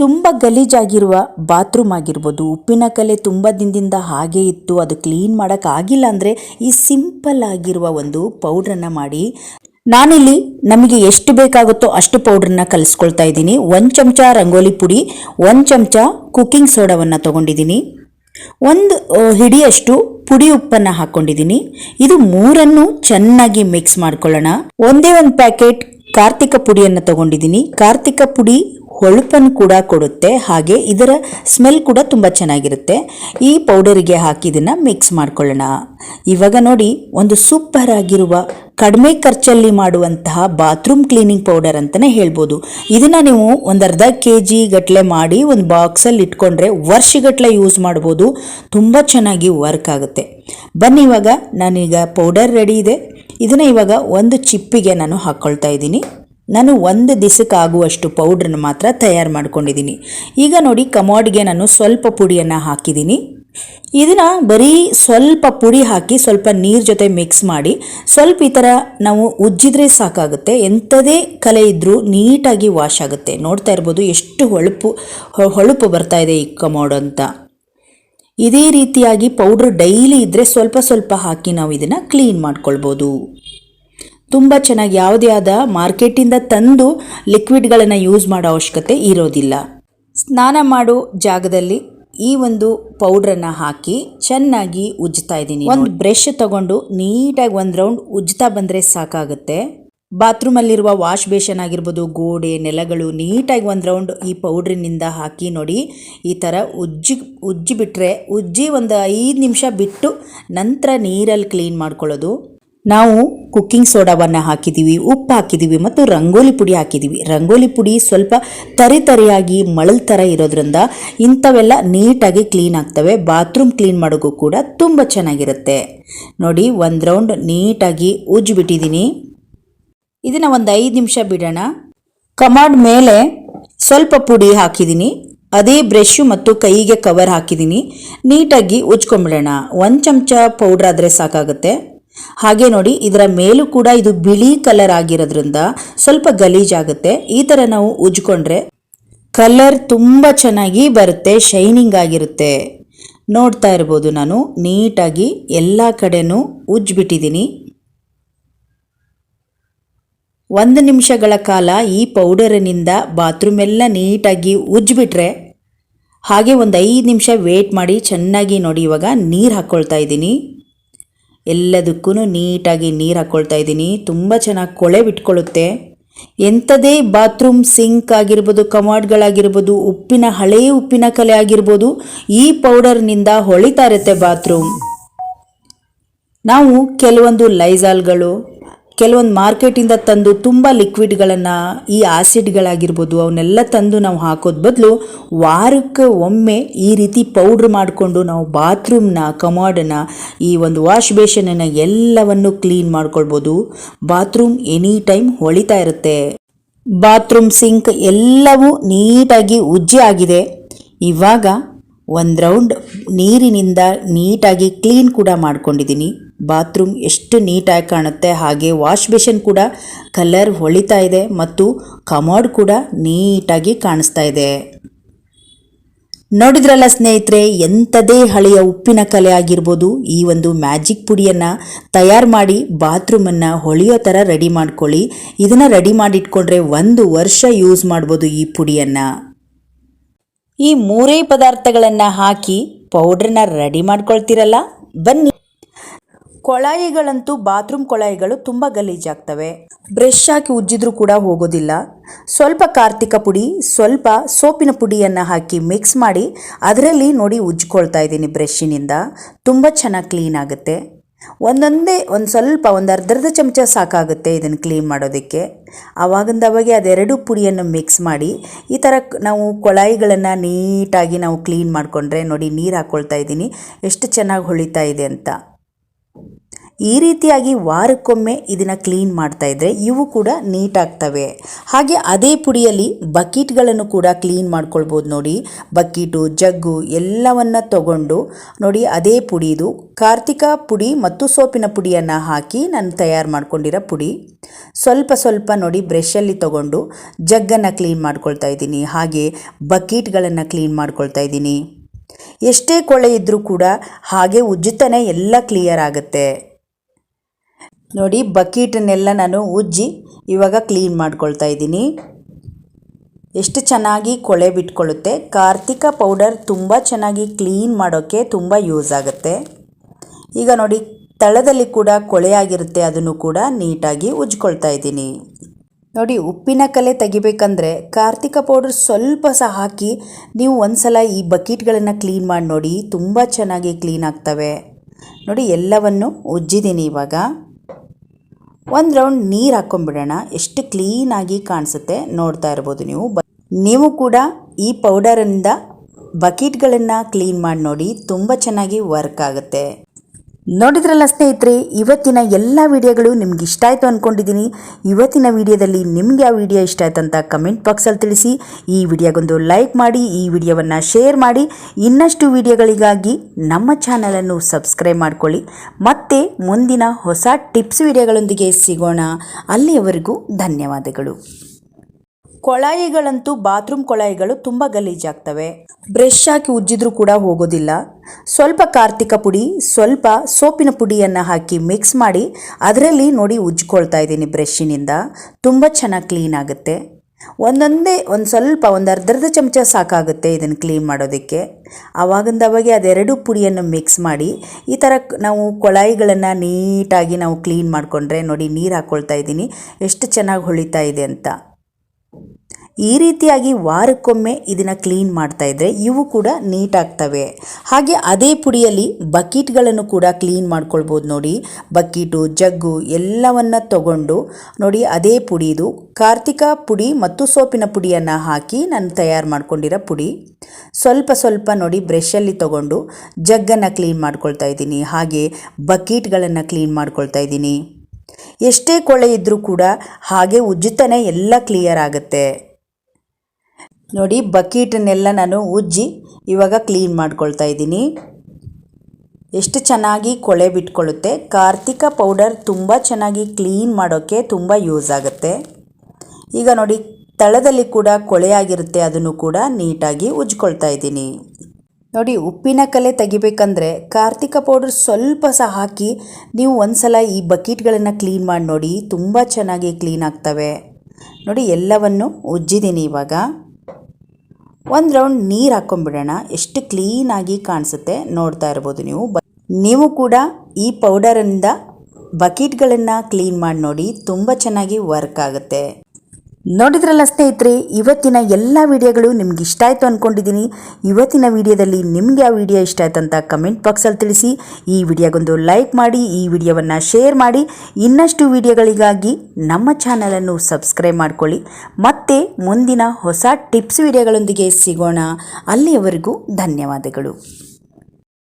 ತುಂಬ ಗಲೀಜಾಗಿರುವ ಬಾತ್ರೂಮ್ ಆಗಿರ್ಬೋದು, ಉಪ್ಪಿನ ಕಲೆ ತುಂಬ ದಿನದಿಂದ ಹಾಗೆ ಇತ್ತು, ಅದು ಕ್ಲೀನ್ ಮಾಡೋಕ್ಕಾಗಿಲ್ಲ ಅಂದರೆ ಈ ಸಿಂಪಲ್ ಆಗಿರುವ ಒಂದು ಪೌಡ್ರನ್ನು ಮಾಡಿ. ನಾನಿಲ್ಲಿ ನಮಗೆ ಎಷ್ಟು ಬೇಕಾಗುತ್ತೋ ಅಷ್ಟು ಪೌಡ್ರನ್ನ ಕಲಿಸ್ಕೊಳ್ತಾ ಇದ್ದೀನಿ. ಒಂದು ಚಮಚ ರಂಗೋಲಿ ಪುಡಿ, ಒಂದು ಚಮಚ ಕುಕ್ಕಿಂಗ್ ಸೋಡಾವನ್ನು ತೊಗೊಂಡಿದ್ದೀನಿ. ಒಂದು ಹಿಡಿಯಷ್ಟು ಪುಡಿ ಉಪ್ಪನ್ನು ಹಾಕ್ಕೊಂಡಿದ್ದೀನಿ ಇದು ಮೂರನ್ನು ಚೆನ್ನಾಗಿ ಮಿಕ್ಸ್ ಮಾಡ್ಕೊಳ್ಳೋಣ. ಒಂದೇ ಒಂದು ಪ್ಯಾಕೆಟ್ ಕಾರ್ತಿಕ ಪುಡಿಯನ್ನು ತಗೊಂಡಿದ್ದೀನಿ. ಕಾರ್ತಿಕ ಪುಡಿ ಹೊಳಪನ್ನು ಕೂಡ ಕೊಡುತ್ತೆ. ಹಾಗೆ ಇದರ ಸ್ಮೆಲ್ ಕೂಡ ತುಂಬ ಚೆನ್ನಾಗಿರುತ್ತೆ. ಈ ಪೌಡರಿಗೆ ಹಾಕಿ ಇದನ್ನು ಮಿಕ್ಸ್ ಮಾಡ್ಕೊಳ್ಳೋಣ. ಇವಾಗ ನೋಡಿ, ಒಂದು ಸೂಪರ್ ಆಗಿರುವ ಕಡಿಮೆ ಖರ್ಚಲ್ಲಿ ಮಾಡುವಂತಹ ಬಾತ್ರೂಮ್ ಕ್ಲೀನಿಂಗ್ ಪೌಡರ್ ಅಂತಲೇ ಹೇಳ್ಬೋದು. ಇದನ್ನು ನೀವು ಒಂದು ಅರ್ಧ ಕೆ ಜಿ ಗಟ್ಟಲೆ ಮಾಡಿ ಒಂದು ಬಾಕ್ಸಲ್ಲಿ ಇಟ್ಕೊಂಡ್ರೆ ವರ್ಷಗಟ್ಟಲೆ ಯೂಸ್ ಮಾಡ್ಬೋದು. ತುಂಬ ಚೆನ್ನಾಗಿ ವರ್ಕ್ ಆಗುತ್ತೆ. ಬನ್ನಿ ಇವಾಗ ನಾನೀಗ ಪೌಡರ್ ರೆಡಿ ಇದೆ. ಇದನ್ನು ಇವಾಗ ಒಂದು ಚಿಪ್ಪಿಗೆ ನಾನು ಹಾಕ್ಕೊಳ್ತಾ ಇದ್ದೀನಿ. ನಾನು ಒಂದು ದಿಸಕ್ಕಾಗುವಷ್ಟು ಪೌಡ್ರನ್ನ ಮಾತ್ರ ತಯಾರು ಮಾಡ್ಕೊಂಡಿದ್ದೀನಿ. ಈಗ ನೋಡಿ ಕಮೋಡ್ಗೆ ನಾನು ಸ್ವಲ್ಪ ಪುಡಿಯನ್ನು ಹಾಕಿದ್ದೀನಿ. ಇದನ್ನು ಬರೀ ಸ್ವಲ್ಪ ಪುಡಿ ಹಾಕಿ ಸ್ವಲ್ಪ ನೀರು ಜೊತೆ ಮಿಕ್ಸ್ ಮಾಡಿ ಸ್ವಲ್ಪ ಈ ಥರ ನಾವು ಉಜ್ಜಿದ್ರೆ ಸಾಕಾಗುತ್ತೆ. ಎಂಥದೇ ಕಲೆ ಇದ್ದರೂ ನೀಟಾಗಿ ವಾಶ್ ಆಗುತ್ತೆ. ನೋಡ್ತಾ ಇರ್ಬೋದು ಎಷ್ಟು ಹೊಳಪು ಹೊಳಪು ಬರ್ತಾ ಇದೆ ಈ ಕಮೋಡ್ ಅಂತ. ಇದೇ ರೀತಿಯಾಗಿ ಪೌಡ್ರ್ ಡೈಲಿ ಇದ್ದರೆ ಸ್ವಲ್ಪ ಸ್ವಲ್ಪ ಹಾಕಿ ನಾವು ಇದನ್ನು ಕ್ಲೀನ್ ಮಾಡ್ಕೊಳ್ಬೋದು. ತುಂಬ ಚೆನ್ನಾಗಿ ಯಾವುದೇ ಆದ ಮಾರ್ಕೆಟಿಂದ ತಂದು ಲಿಕ್ವಿಡ್ಗಳನ್ನು ಯೂಸ್ ಮಾಡೋ ಅವಶ್ಯಕತೆ ಇರೋದಿಲ್ಲ. ಸ್ನಾನ ಮಾಡೋ ಜಾಗದಲ್ಲಿ ಈ ಒಂದು ಪೌಡ್ರನ್ನು ಹಾಕಿ ಚೆನ್ನಾಗಿ ಉಜ್ಜ್ತಾ ಇದ್ದೀನಿ. ಒಂದು ಬ್ರಷ್ ತಗೊಂಡು ನೀಟಾಗಿ ಒಂದು ರೌಂಡ್ ಉಜ್ಜ್ತಾ ಬಂದರೆ ಸಾಕಾಗುತ್ತೆ. ಬಾತ್ರೂಮಲ್ಲಿರುವ ವಾಶ್ ಬೇಷನ್ ಆಗಿರ್ಬೋದು ಗೋಡೆ ನೆಲಗಳು ನೀಟಾಗಿ ಒಂದು ರೌಂಡ್ ಈ ಪೌಡ್ರಿನಿಂದ ಹಾಕಿ ನೋಡಿ. ಈ ಥರ ಉಜ್ಜಿ ಉಜ್ಜಿ ಬಿಟ್ಟರೆ ಉಜ್ಜಿ ಒಂದು ಐದು ನಿಮಿಷ ಬಿಟ್ಟು ನಂತರ ನೀರಲ್ಲಿ ಕ್ಲೀನ್ ಮಾಡ್ಕೊಳ್ಳೋದು. ನಾವು ಕುಕ್ಕಿಂಗ್ ಸೋಡಾವನ್ನು ಹಾಕಿದ್ದೀವಿ ಉಪ್ಪು ಹಾಕಿದ್ದೀವಿ ಮತ್ತು ರಂಗೋಲಿ ಪುಡಿ ಹಾಕಿದ್ದೀವಿ ರಂಗೋಲಿ ಪುಡಿ ಸ್ವಲ್ಪ ತರಿ ತರಿಯಾಗಿ ಮಳಲ್ ಥರ ಇರೋದ್ರಿಂದ ಇಂಥವೆಲ್ಲ ನೀಟಾಗಿ ಕ್ಲೀನ್ ಆಗ್ತವೆ. ಬಾತ್ರೂಮ್ ಕ್ಲೀನ್ ಮಾಡೋಕ್ಕೂ ಕೂಡ ತುಂಬ ಚೆನ್ನಾಗಿರುತ್ತೆ. ನೋಡಿ, ಒಂದು ರೌಂಡ್ ನೀಟಾಗಿ ಉಜ್ಜಿಬಿಟ್ಟಿದ್ದೀನಿ ಇದನ್ನು ಒಂದು ಐದು ನಿಮಿಷ ಬಿಡೋಣ. ಕಮಾಡ್ ಮೇಲೆ ಸ್ವಲ್ಪ ಪುಡಿ ಹಾಕಿದ್ದೀನಿ ಅದೇ ಬ್ರಷ್ ಮತ್ತು ಕೈಗೆ ಕವರ್ ಹಾಕಿದ್ದೀನಿ ನೀಟಾಗಿ ಉಜ್ಕೊಂಬಿಡೋಣ. ಒಂದು ಚಮಚ ಪೌಡ್ರ್ ಆದರೆ ಸಾಕಾಗುತ್ತೆ. ಹಾಗೆ ನೋಡಿ, ಇದರ ಮೇಲೂ ಕೂಡ ಇದು ಬಿಳಿ ಕಲರ್ ಆಗಿರೋದ್ರಿಂದ ಸ್ವಲ್ಪ ಗಲೀಜಾಗುತ್ತೆ ಈ ಥರ ನಾವು ಉಜ್ಕೊಂಡ್ರೆ ಕಲರ್ ತುಂಬ ಚೆನ್ನಾಗಿ ಬರುತ್ತೆ ಶೈನಿಂಗ್ ಆಗಿರುತ್ತೆ. ನೋಡ್ತಾ ಇರ್ಬೋದು ನಾನು, ನೀಟಾಗಿ ಎಲ್ಲ ಕಡೆನೂ ಉಜ್ಜಿಬಿಟ್ಟಿದ್ದೀನಿ ಒಂದು ನಿಮಿಷಗಳ ಕಾಲ ಈ ಪೌಡರಿನಿಂದ ಬಾತ್ರೂಮ್ ಎಲ್ಲ ನೀಟಾಗಿ ಉಜ್ಜಿಬಿಟ್ರೆ ಹಾಗೆ ಒಂದು ಐದು ನಿಮಿಷ ವೇಟ್ ಮಾಡಿ ಚೆನ್ನಾಗಿ ನೋಡಿ, ಇವಾಗ ನೀರು ಹಾಕ್ಕೊಳ್ತಾ ಇದ್ದೀನಿ. ಎಲ್ಲದಕ್ಕೂ ನೀಟಾಗಿ ನೀರು ಹಾಕ್ಕೊಳ್ತಾ ಇದ್ದೀನಿ. ತುಂಬ ಚೆನ್ನಾಗಿ ಕೊಳೆ ಬಿಟ್ಕೊಳ್ಳುತ್ತೆ. ಎಂಥದೇ ಬಾತ್ರೂಮ್ ಸಿಂಕ್ ಆಗಿರ್ಬೋದು, ಕಮಾಡ್ಗಳಾಗಿರ್ಬೋದು, ಉಪ್ಪಿನ ಹಳೇ ಉಪ್ಪಿನ ಕಲೆ ಆಗಿರ್ಬೋದು, ಈ ಪೌಡರ್ನಿಂದ ಹೊಳಿತಾ ಇರುತ್ತೆ ಬಾತ್ರೂಮ್. ನಾವು ಕೆಲವೊಂದು ಲೈಜಾಲ್ಗಳು ಕೆಲವೊಂದು ಮಾರ್ಕೆಟಿಂದ ತಂದು ತುಂಬ ಲಿಕ್ವಿಡ್ಗಳನ್ನು ಈ ಆಸಿಡ್ಗಳಾಗಿರ್ಬೋದು ಅವನ್ನೆಲ್ಲ ತಂದು ನಾವು ಹಾಕೋದ್ ಬದಲು ವಾರಕ್ಕೆ ಒಮ್ಮೆ ಈ ರೀತಿ ಪೌಡ್ರ್ ಮಾಡಿಕೊಂಡು ನಾವು ಬಾತ್ರೂಮ್ನ ಕಮಾಡನ್ನ ಈ ಒಂದು ವಾಶ್ ಬೇಷನನ್ನು ಎಲ್ಲವನ್ನು ಕ್ಲೀನ್ ಮಾಡ್ಕೊಳ್ಬೋದು. ಬಾತ್ರೂಮ್ ಎನಿ ಟೈಮ್ ಹೊಳಿತಾ ಇರುತ್ತೆ. ಬಾತ್ರೂಮ್ ಸಿಂಕ್ ಎಲ್ಲವೂ ನೀಟಾಗಿ ಉಜ್ಜಿ ಆಗಿದೆ. ಇವಾಗ ಒಂದು ರೌಂಡ್ ನೀರಿನಿಂದ ನೀಟಾಗಿ ಕ್ಲೀನ್ ಕೂಡ ಮಾಡ್ಕೊಂಡಿದ್ದೀನಿ ಬಾತ್ರೂಮ್ ಎಷ್ಟು ನೀಟಾಗಿ ಕಾಣುತ್ತೆ, ಹಾಗೆ ವಾಶ್ ಬೇಷನ್ ಕೂಡ ಕಲರ್ ಹೊಳಿತಾ ಇದೆ ಮತ್ತು ಕಮೋಡ್ ಕೂಡ ನೀಟಾಗಿ ಕಾಣಿಸ್ತಾ ಇದೆ. ನೋಡಿದ್ರಲ್ಲ ಸ್ನೇಹಿತರೆ, ಎಂಥದೇ ಹಳೆಯ ಉಪ್ಪಿನ ಕಲೆ ಆಗಿರ್ಬೋದು, ಈ ಒಂದು ಮ್ಯಾಜಿಕ್ ಪುಡಿಯನ್ನು ತಯಾರು ಮಾಡಿ ಬಾತ್ರೂಮನ್ನು ಹೊಳೆಯೋ ಥರ ರೆಡಿ ಮಾಡ್ಕೊಳ್ಳಿ. ಇದನ್ನು ರೆಡಿ ಮಾಡಿಟ್ಕೊಂಡ್ರೆ ಒಂದು ವರ್ಷ ಯೂಸ್ ಮಾಡ್ಬೋದು ಈ ಪುಡಿಯನ್ನು. ಈ ಮೂರೇ ಪದಾರ್ಥಗಳನ್ನು ಹಾಕಿ ಪೌಡ್ರನ್ನ ರೆಡಿ ಮಾಡ್ಕೊಳ್ತೀರಲ್ಲ? ಬನ್ನಿ. ಕೊಳಾಯಿಗಳಂತೂ ಬಾತ್ರೂಮ್ ಕೊಳಾಯಿಗಳು ತುಂಬ ಗಲೀಜಾಗ್ತವೆ. ಬ್ರಷ್ ಹಾಕಿ ಉಜ್ಜಿದ್ರೂ ಕೂಡ ಹೋಗೋದಿಲ್ಲ. ಸ್ವಲ್ಪ ಕಾರ್ತಿಕ ಪುಡಿ, ಸ್ವಲ್ಪ ಸೋಪಿನ ಪುಡಿಯನ್ನು ಹಾಕಿ ಮಿಕ್ಸ್ ಮಾಡಿ ಅದರಲ್ಲಿ ನೋಡಿ ಉಜ್ಕೊಳ್ತಾ ಇದ್ದೀನಿ ಬ್ರಷ್ಷಿನಿಂದ ತುಂಬ ಚೆನ್ನಾಗಿ ಕ್ಲೀನ್ ಆಗುತ್ತೆ. ಒಂದೊಂದೇ, ಒಂದು ಸ್ವಲ್ಪ, ಒಂದು ಅರ್ಧರ್ಧ ಚಮಚ ಸಾಕಾಗುತ್ತೆ ಇದನ್ನು ಕ್ಲೀನ್ ಮಾಡೋದಕ್ಕೆ. ಆವಾಗಿಂದವಾಗೆ ಅದೆರಡು ಪುಡಿಯನ್ನು ಮಿಕ್ಸ್ ಮಾಡಿ, ಈ ಥರ ನಾವು ಕೊಳಾಯಿಗಳನ್ನು ನೀಟಾಗಿ ನಾವು ಕ್ಲೀನ್ ಮಾಡಿಕೊಂಡ್ರೆ ನೋಡಿ ನೀರು ಹಾಕ್ಕೊಳ್ತಾ ಇದ್ದೀನಿ, ಎಷ್ಟು ಚೆನ್ನಾಗಿ ಹೊಳಿತಾ ಇದೆ ಅಂತ. ಈ ರೀತಿಯಾಗಿ ವಾರಕ್ಕೊಮ್ಮೆ ಇದನ್ನು ಕ್ಲೀನ್ ಮಾಡ್ತಾ ಇದ್ದರೆ ಇವು ಕೂಡ ನೀಟಾಗ್ತವೆ ಹಾಗೆ ಅದೇ ಪುಡಿಯಲ್ಲಿ ಬಕೀಟ್ಗಳನ್ನು ಕೂಡ ಕ್ಲೀನ್ ಮಾಡ್ಕೊಳ್ಬೋದು ನೋಡಿ. ಬಕೀಟು, ಜಗ್ಗು ಎಲ್ಲವನ್ನು ತಗೊಂಡು ನೋಡಿ ಅದೇ ಪುಡಿದು ಕಾರ್ತಿಕ ಪುಡಿ ಮತ್ತು ಸೋಪಿನ ಪುಡಿಯನ್ನು ಹಾಕಿ ನಾನು ತಯಾರು ಮಾಡ್ಕೊಂಡಿರೋ ಪುಡಿ. ಸ್ವಲ್ಪ ಸ್ವಲ್ಪ ನೋಡಿ ಬ್ರಷಲ್ಲಿ ತಗೊಂಡು ಜಗ್ಗನ್ನು ಕ್ಲೀನ್ ಮಾಡ್ಕೊಳ್ತಾ ಇದ್ದೀನಿ. ಹಾಗೆ ಬಕೀಟ್ಗಳನ್ನು ಕ್ಲೀನ್ ಮಾಡ್ಕೊಳ್ತಾ ಇದ್ದೀನಿ. ಎಷ್ಟೇ ಕೊಳೆ ಇದ್ದರೂ ಕೂಡ ಹಾಗೆ ಉಜ್ಜುತ್ತಾನೆ ಎಲ್ಲ ಕ್ಲಿಯರ್ ಆಗುತ್ತೆ. ನೋಡಿ ಬಕೀಟನ್ನೆಲ್ಲ ನಾನು ಉಜ್ಜಿ ಇವಾಗ ಕ್ಲೀನ್ ಮಾಡ್ಕೊಳ್ತಾ ಇದ್ದೀನಿ. ಎಷ್ಟು ಚೆನ್ನಾಗಿ ಕೊಳೆ ಬಿಟ್ಕೊಳ್ಳುತ್ತೆ. ಕಾರ್ತಿಕ ಪೌಡರ್ ತುಂಬ ಚೆನ್ನಾಗಿ ಕ್ಲೀನ್ ಮಾಡೋಕ್ಕೆ ತುಂಬ ಯೂಸ್ ಆಗುತ್ತೆ. ಈಗ ನೋಡಿ, ತಳದಲ್ಲಿ ಕೂಡ ಕೊಳೆ ಆಗಿರುತ್ತೆ, ಅದನ್ನು ಕೂಡ ನೀಟಾಗಿ ಉಜ್ಕೊಳ್ತಾ ಇದ್ದೀನಿ. ನೋಡಿ, ಉಪ್ಪಿನ ಕಲೆ ತೆಗಿಬೇಕಂದ್ರೆ ಕಾರ್ತಿಕ ಪೌಡರ್ ಸ್ವಲ್ಪ ಸಹ ಹಾಕಿ ನೀವು ಒಂದ್ಸಲ ಈ ಬಕೀಟ್ಗಳನ್ನು ಕ್ಲೀನ್ ಮಾಡಿ ನೋಡಿ, ತುಂಬ ಚೆನ್ನಾಗಿ ಕ್ಲೀನ್ ಆಗ್ತವೆ. ನೋಡಿ, ಎಲ್ಲವನ್ನು ಉಜ್ಜಿದ್ದೀನಿ ಇವಾಗ. ಒಂದು ರೌಂಡ್ ನೀರು ಹಾಕೊಂಡ್ಬಿಡೋಣ. ಎಷ್ಟು ಕ್ಲೀನಾಗಿ ಕಾಣಿಸುತ್ತೆ ನೋಡ್ತಾ ಇರ್ಬೋದು ನೀವು. ನೀವು ಕೂಡ ಈ ಪೌಡರಿಂದ ಬಕೀಟ್ಗಳನ್ನು ಕ್ಲೀನ್ ಮಾಡಿ ನೋಡಿ, ತುಂಬ ಚೆನ್ನಾಗಿ ವರ್ಕ್ ಆಗುತ್ತೆ. ನೋಡಿದ್ರಲ್ಲ ಸ್ನೇಹಿತರೆ, ಇವತ್ತಿನ ಎಲ್ಲ ವಿಡಿಯೋಗಳು ನಿಮ್ಗೆ ಇಷ್ಟ ಆಯಿತು ಅಂದ್ಕೊಂಡಿದ್ದೀನಿ ಇವತ್ತಿನ ವಿಡಿಯೋದಲ್ಲಿ ನಿಮಗೆ ಆ ವಿಡಿಯೋ ಇಷ್ಟ ಆಯ್ತು ಅಂತ ಕಮೆಂಟ್ ಬಾಕ್ಸಲ್ಲಿ ತಿಳಿಸಿ. ಈ ವಿಡಿಯೋಗೊಂದು ಲೈಕ್ ಮಾಡಿ, ಈ ವಿಡಿಯೋವನ್ನು ಶೇರ್ ಮಾಡಿ. ಇನ್ನಷ್ಟು ವಿಡಿಯೋಗಳಿಗಾಗಿ ನಮ್ಮ ಚಾನಲನ್ನು ಸಬ್ಸ್ಕ್ರೈಬ್ ಮಾಡಿಕೊಳ್ಳಿ. ಮತ್ತೆ ಮುಂದಿನ ಹೊಸ ಟಿಪ್ಸ್ ವಿಡಿಯೋಗಳೊಂದಿಗೆ ಸಿಗೋಣ. ಅಲ್ಲಿಯವರೆಗೂ ಧನ್ಯವಾದಗಳು. ಕೊಳಾಯಿಗಳಂತೂ ಬಾತ್ರೂಮ್ ಕೊಳಾಯಿಗಳು ತುಂಬ ಗಲೀಜಾಗ್ತವೆ. ಬ್ರಷ್ ಹಾಕಿ ಉಜ್ಜಿದ್ರೂ ಕೂಡ ಹೋಗೋದಿಲ್ಲ. ಸ್ವಲ್ಪ ಕಾರ್ತಿಕ ಪುಡಿ, ಸ್ವಲ್ಪ ಸೋಪಿನ ಪುಡಿಯನ್ನು ಹಾಕಿ ಮಿಕ್ಸ್ ಮಾಡಿ ಅದರಲ್ಲಿ ನೋಡಿ ಉಜ್ಕೊಳ್ತಾ ಇದ್ದೀನಿ ಬ್ರಷ್ಷಿನಿಂದ ತುಂಬ ಚೆನ್ನಾಗಿ ಕ್ಲೀನ್ ಆಗುತ್ತೆ. ಒಂದೊಂದೇ, ಒಂದು ಸ್ವಲ್ಪ, ಒಂದು ಅರ್ಧರ್ಧ ಚಮಚ ಸಾಕಾಗುತ್ತೆ ಇದನ್ನು ಕ್ಲೀನ್ ಮಾಡೋದಕ್ಕೆ. ಆವಾಗಿಂದವಾಗೆ ಅದೆರಡು ಪುಡಿಯನ್ನು ಮಿಕ್ಸ್ ಮಾಡಿ ಈ ಥರ ನಾವು ಕೊಳಾಯಿಗಳನ್ನು ನೀಟಾಗಿ ನಾವು ಕ್ಲೀನ್ ಮಾಡಿಕೊಂಡ್ರೆ ನೋಡಿ ನೀರು ಹಾಕ್ಕೊಳ್ತಾ ಇದ್ದೀನಿ. ಎಷ್ಟು ಚೆನ್ನಾಗಿ ಹೊಳಿತಾ ಇದೆ ಅಂತ. ಈ ರೀತಿಯಾಗಿ ವಾರಕ್ಕೊಮ್ಮೆ ಇದನ್ನು ಕ್ಲೀನ್ ಮಾಡ್ತಾ ಇದ್ದರೆ ಇವು ಕೂಡ ನೀಟಾಗ್ತವೆ. ಹಾಗೆ ಅದೇ ಪುಡಿಯಲ್ಲಿ ಬಕೀಟ್ಗಳನ್ನು ಕೂಡ ಕ್ಲೀನ್ ಮಾಡ್ಕೊಳ್ಬೋದು ನೋಡಿ. ಬಕೀಟು, ಜಗ್ಗು ಎಲ್ಲವನ್ನ ತಗೊಂಡು ನೋಡಿ ಅದೇ ಪುಡಿದು ಕಾರ್ತಿಕ ಪುಡಿ ಮತ್ತು ಸೋಪಿನ ಪುಡಿಯನ್ನು ಹಾಕಿ ನಾನು ತಯಾರು ಮಾಡ್ಕೊಂಡಿರೋ ಪುಡಿ. ಸ್ವಲ್ಪ ಸ್ವಲ್ಪ ನೋಡಿ ಬ್ರಷಲ್ಲಿ ತಗೊಂಡು ಜಗ್ಗನ್ನು ಕ್ಲೀನ್ ಮಾಡ್ಕೊಳ್ತಾ ಇದ್ದೀನಿ. ಹಾಗೆ ಬಕೀಟ್ಗಳನ್ನು ಕ್ಲೀನ್ ಮಾಡ್ಕೊಳ್ತಾ ಇದ್ದೀನಿ. ಎಷ್ಟೇ ಕೊಳೆ ಇದ್ದರೂ ಕೂಡ ಹಾಗೆ ಉಜ್ಜುತ್ತಾನೆ ಎಲ್ಲ ಕ್ಲಿಯರ್ ಆಗುತ್ತೆ. ನೋಡಿ ಬಕೀಟನ್ನೆಲ್ಲ ನಾನು ಉಜ್ಜಿ ಇವಾಗ ಕ್ಲೀನ್ ಮಾಡ್ಕೊಳ್ತಾ ಇದ್ದೀನಿ. ಎಷ್ಟು ಚೆನ್ನಾಗಿ ಕೊಳೆ ಬಿಟ್ಕೊಳ್ಳುತ್ತೆ. ಕಾರ್ತಿಕ ಪೌಡರ್ ತುಂಬ ಚೆನ್ನಾಗಿ ಕ್ಲೀನ್ ಮಾಡೋಕ್ಕೆ ತುಂಬ ಯೂಸ್ ಆಗುತ್ತೆ. ಈಗ ನೋಡಿ, ತಳದಲ್ಲಿ ಕೂಡ ಕೊಳೆ ಆಗಿರುತ್ತೆ, ಅದನ್ನು ಕೂಡ ನೀಟಾಗಿ ಉಜ್ಕೊಳ್ತಾ ಇದ್ದೀನಿ. ನೋಡಿ, ಉಪ್ಪಿನ ಕಲೆ ತೆಗಿಬೇಕಂದ್ರೆ ಕಾರ್ತಿಕ ಪೌಡರ್ ಸ್ವಲ್ಪ ಸಹ ಹಾಕಿ ನೀವು ಒಂದ್ಸಲ ಈ ಬಕೀಟ್ಗಳನ್ನು ಕ್ಲೀನ್ ಮಾಡಿ ನೋಡಿ, ತುಂಬ ಚೆನ್ನಾಗಿ ಕ್ಲೀನ್ ಆಗ್ತವೆ. ನೋಡಿ, ಎಲ್ಲವನ್ನು ಉಜ್ಜಿದ್ದೀನಿ ಇವಾಗ. ಒಂದು ರೌಂಡ್ ನೀರು ಹಾಕೊಂಡ್ಬಿಡೋಣ. ಎಷ್ಟು ಕ್ಲೀನಾಗಿ ಕಾಣಿಸುತ್ತೆ ನೋಡ್ತಾ ಇರ್ಬೋದು ನೀವು. ನೀವು ಕೂಡ ಈ ಪೌಡರಿಂದ ಬಕೀಟ್ಗಳನ್ನು ಕ್ಲೀನ್ ಮಾಡಿ ನೋಡಿ, ತುಂಬ ಚೆನ್ನಾಗಿ ವರ್ಕ್ ಆಗುತ್ತೆ. ನೋಡಿದ್ರಲ್ಲ ಸ್ನೇಹಿತರೆ, ಇವತ್ತಿನ ಎಲ್ಲ ವಿಡಿಯೋಗಳು ನಿಮ್ಗೆ ಇಷ್ಟ ಆಯಿತು ಅಂದ್ಕೊಂಡಿದ್ದೀನಿ ಇವತ್ತಿನ ವಿಡಿಯೋದಲ್ಲಿ ನಿಮಗೆ ಆ ವಿಡಿಯೋ ಇಷ್ಟ ಆಯ್ತು ಅಂತ ಕಮೆಂಟ್ ಬಾಕ್ಸಲ್ಲಿ ತಿಳಿಸಿ. ಈ ವಿಡಿಯೋಗೊಂದು ಲೈಕ್ ಮಾಡಿ, ಈ ವಿಡಿಯೋವನ್ನು ಶೇರ್ ಮಾಡಿ. ಇನ್ನಷ್ಟು ವಿಡಿಯೋಗಳಿಗಾಗಿ ನಮ್ಮ ಚಾನಲನ್ನು ಸಬ್ಸ್ಕ್ರೈಬ್ ಮಾಡ್ಕೊಳ್ಳಿ. ಮತ್ತೆ ಮುಂದಿನ ಹೊಸ ಟಿಪ್ಸ್ ವಿಡಿಯೋಗಳೊಂದಿಗೆ ಸಿಗೋಣ. ಅಲ್ಲಿಯವರೆಗೂ ಧನ್ಯವಾದಗಳು.